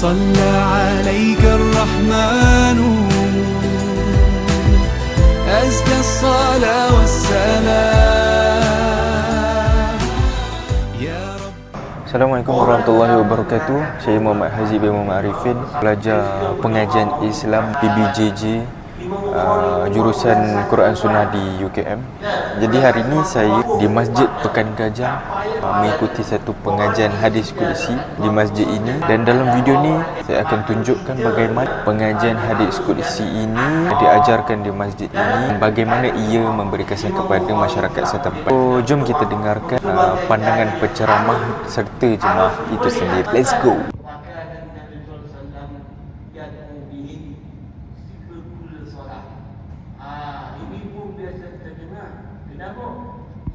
صلى عليك الرحمن أزكى الصلاة والسلام يا رب Assalamualaikum warahmatullahi wabarakatuh Saya Muhammad Haziq bin Muhammad Arifin Pelajar pengajian Islam PBJJ uh, Jurusan Quran Sunnah di UKM Jadi hari ini saya di Masjid Pekan Gajah uh, Mengikuti satu pengajian hadis Qudsi Di masjid ini. Dan dalam video ni Saya akan tunjukkan bagaimana Pengajian hadis Qudsi ini Diajarkan di masjid ini Bagaimana ia memberi kesan kepada masyarakat setempat So jom kita dengarkan uh, Pandangan penceramah serta jemaah itu sendiri. Let's go Maka Nabi SAW yad'u bihi fi kulli solat. Ah, ini pun biasa terdengar. Kenapa?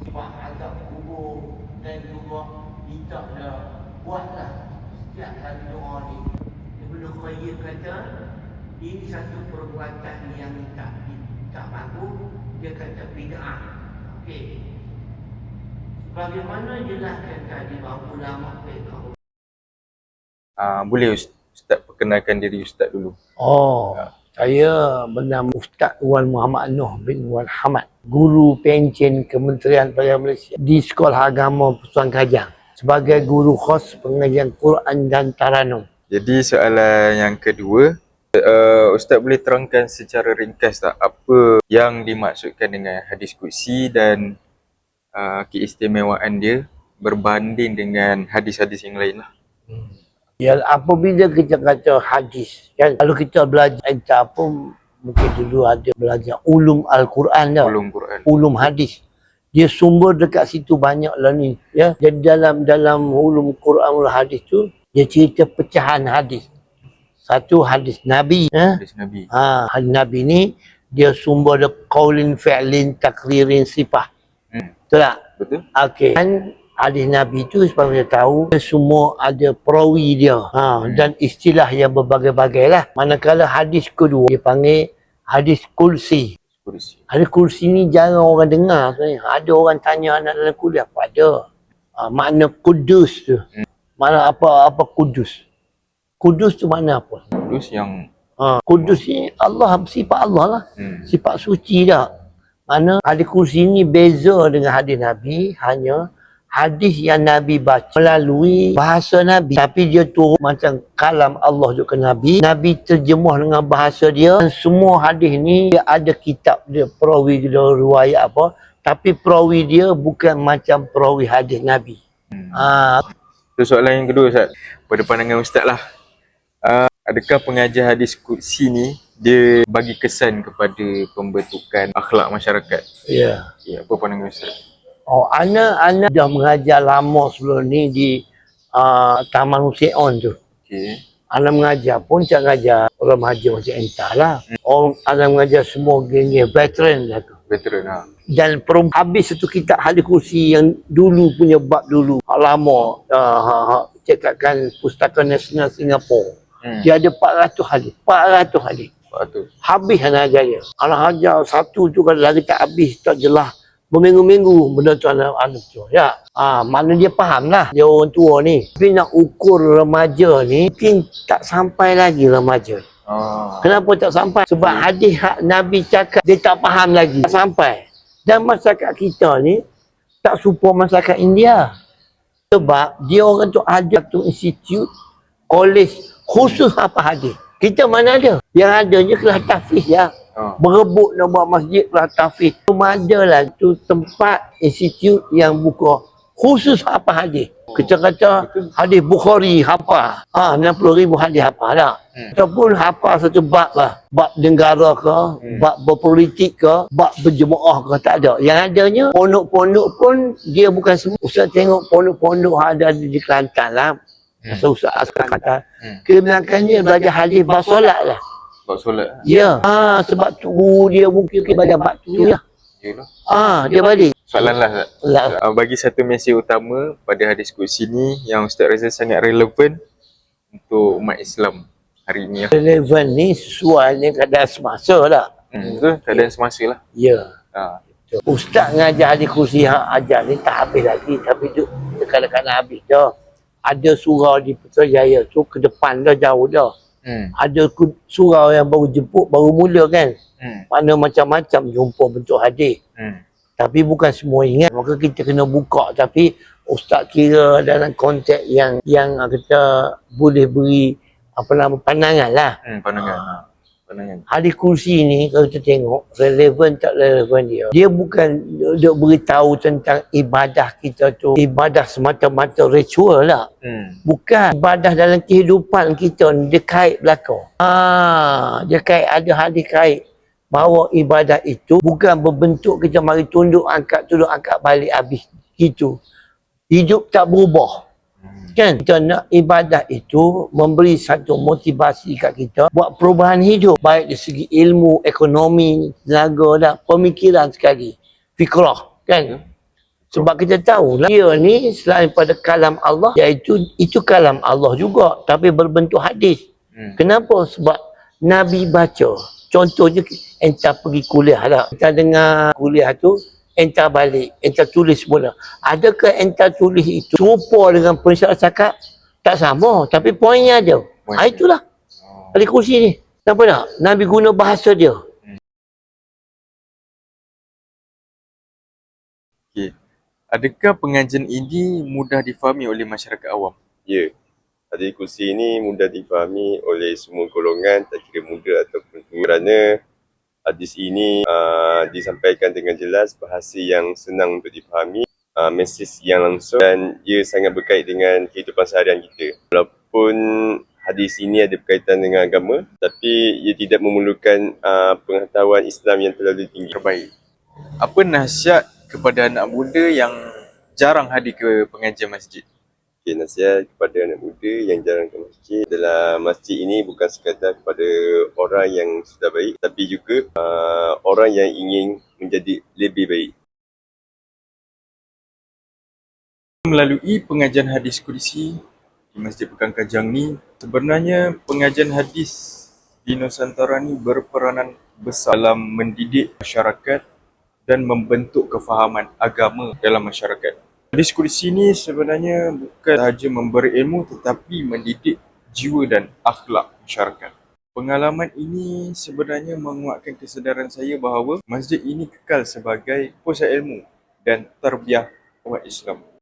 Sebab azab kubur dan juga minta dah buatlah kali doa ni. Ibn Qayyim kata ini satu perbuatan yang tak tak bagus. Dia kata bid'ah. Okey. Bagaimana jelaskan tadi bahawa ulama fiqh uh, Boleh Ustaz Ustaz perkenalkan diri Ustaz dulu Oh, saya bernama Ustaz Wan Muhammad Noh bin Wan Hamad, guru pencen Kementerian Perdagangan Malaysia di Sekolah Agama Pusuan Kajang sebagai guru khos pengajian Quran dan Taranum. Jadi soalan yang kedua uh, Ustaz boleh terangkan secara ringkas tak Apa yang dimaksudkan dengan hadis Qudsi dan uh, keistimewaan dia Berbanding dengan hadis-hadis yang lain lah Ya, apabila kita kata hadis, kan kalau kita belajar entah pun mungkin dulu ada belajar ulum Al-Quran. Ulum Quran ulum hadis. Dia sumber dekat situ banyak lah ni. Ya. Jadi dalam dalam ulum Quran ulum hadis tu, dia cerita pecahan hadis. Satu hadis Nabi. Ya. Hadis Nabi Ha, hadis Nabi ni, dia sumber dia qaulin, fi'lin, takririn, sifah. hmm. Betul tak? Betul? Okey. Dan hadis Nabi tu supaya kita tahu dia semua ada perawi dia. Ha, Hmm. dan istilah yang berbagai-bagai lah. Manakala hadis kedua dia panggil hadis kursi. Hadis kursi ni jarang orang dengar sebenarnya. Ada orang tanya anak dalam kuliah apa ada. Ha, makna kudus tu. Mana apa apa kudus? Kudus tu makna apa? Kudus yang Ha, kudus ni Allah sifat Allah lah. hmm. Sifat suci dah. Mana hadis kursi ni beza dengan hadis Nabi hanya hadis yang Nabi baca melalui bahasa Nabi. Tapi dia turun macam kalam Allah juga ke Nabi. Nabi terjemuh dengan bahasa dia. Dan semua hadis ni dia ada kitab dia perawi dia riwayat apa. Tapi perawi dia bukan macam perawi hadis Nabi. Hmm. So soalan yang kedua Ustaz. Pada pandangan Ustaz lah. Uh, Adakah pengajar hadis Qudsi ni Dia bagi kesan kepada pembentukan akhlak masyarakat? Ya. Ya, apa pandangan Ustaz? Oh ana ana dah mengajar lama sebelum ni di uh, Taman Huseon tu Okay. Anak mengajar pun tak mengajar orang mengajar macam entah lah. Orang anak mengajar semua geng veteran lah tu. Veteran lah. Dan perum, habis satu kitab hadis kursi yang dulu punya bab dulu. Hak lama. Uh, ha, ha, cakapkan Pustaka Nasional Singapura. Hmm. Dia ada 400 hadis. 400 hadis. Sebab tu. Habis anak ajar dia. Anak ajar satu tu kalau lagi tak habis tak jelas. Berminggu-minggu benda tu anak anak tu. Ya. Ah, mana dia faham lah. Dia orang tua ni. Tapi nak ukur remaja ni mungkin tak sampai lagi remaja. Ah. Kenapa tak sampai? Sebab hadis hak Nabi cakap dia tak faham lagi. Tak sampai. Dan masyarakat kita ni tak serupa masyarakat India. Sebab dia orang tu ada tu institut, kolej khusus apa hadis. Kita mana ada? Yang adanya kelas tahfiz ya. Ah. Berebut nak buat masjid kelas tahfiz. Cuma ada lah tu tempat institut yang buka khusus apa hadis. Kita kata hadis Bukhari hafal. Ah, 60 ribu hadis hafal tak? Hmm. Ataupun hafal satu bab lah. Bab negara ke, Hmm. bab berpolitik ke, bab berjemaah ke, tak ada. Yang adanya, pondok-pondok pun dia bukan semua. Ustaz tengok pondok-pondok ada di Kelantan lah. Hmm. Ustaz Askar kata, Hmm. kebanyakannya belajar hadis bab solat lah. Buat solat. Ya. Ah, sebab tu dia mungkin belajar bab tu ya. Yalah. Ah, dia balik. Soalan lah. Lah. Uh, bagi satu mesej utama pada hadis Qudsi ni yang Ustaz rasa sangat relevan untuk umat Islam hari ini lah. Relevan ni sesuai dengan keadaan semasa lah. Hmm, betul? Keadaan semasa lah. Ya. Ha. Ustaz ngajar hadis kursi hak ajar ni tak habis lagi tapi duk dekat-dekat nak habis dah. ada surau di Putrajaya tu ke depan dah jauh dah. Hmm. Ada surau yang baru jemput, baru mula kan. Hmm. Mana macam-macam jumpa bentuk hadis. Hmm. Tapi bukan semua ingat. Maka kita kena buka. Tapi ustaz kira dalam konteks yang yang kita boleh beri apa nama pandangan lah. Hmm. Pandangan. Ha. Hadis kursi ni kalau kita tengok relevan tak relevan dia. Dia bukan dia beritahu tentang ibadah kita tu ibadah semata-mata ritual lah. Hmm. Bukan ibadah dalam kehidupan kita ni dia kait belakang. Ah, dia kait ada hadis kait bahawa ibadah itu bukan berbentuk kita mari tunduk angkat tunduk angkat balik habis gitu. Hidup tak berubah. Kan kita nak ibadah itu memberi satu motivasi kat kita buat perubahan hidup baik dari segi ilmu, ekonomi, tenaga dan pemikiran sekali. Fikrah kan. Sebab kita tahu lah dia ni selain pada kalam Allah iaitu itu kalam Allah juga tapi berbentuk hadis. Hmm. Kenapa? Sebab Nabi baca. Contohnya entah pergi kuliah lah. Entah dengar kuliah tu entah balik, entah tulis semula. Adakah entah tulis itu serupa dengan penulisan cakap? Tak sama, tapi poinnya ada. Poin Ha, dia. itulah. Oh. Ahli kursi ni. Nampak tak? Nabi guna bahasa dia. Okey. Adakah pengajian ini mudah difahami oleh masyarakat awam? Ya, hadis kursi ini mudah difahami oleh semua golongan, tak kira muda ataupun tua. Kerana hadis ini uh, disampaikan dengan jelas, bahasa yang senang untuk difahami, uh, mesej yang langsung dan ia sangat berkait dengan kehidupan seharian kita. Walaupun hadis ini ada berkaitan dengan agama, tapi ia tidak memerlukan uh, pengetahuan Islam yang terlalu tinggi. Terbaik. Apa nasihat kepada anak muda yang jarang hadir ke pengajian masjid? Okay, nasihat kepada anak muda yang jarang ke masjid adalah masjid ini bukan sekadar kepada orang yang sudah baik tapi juga uh, orang yang ingin menjadi lebih baik. Melalui pengajian hadis kursi di Masjid Pekan Kajang ni, sebenarnya pengajian hadis di Nusantara ni berperanan besar dalam mendidik masyarakat dan membentuk kefahaman agama dalam masyarakat. Hadis kursi ni sebenarnya bukan sahaja memberi ilmu tetapi mendidik jiwa dan akhlak masyarakat. Pengalaman ini sebenarnya menguatkan kesedaran saya bahawa masjid ini kekal sebagai pusat ilmu dan terbiah umat Islam.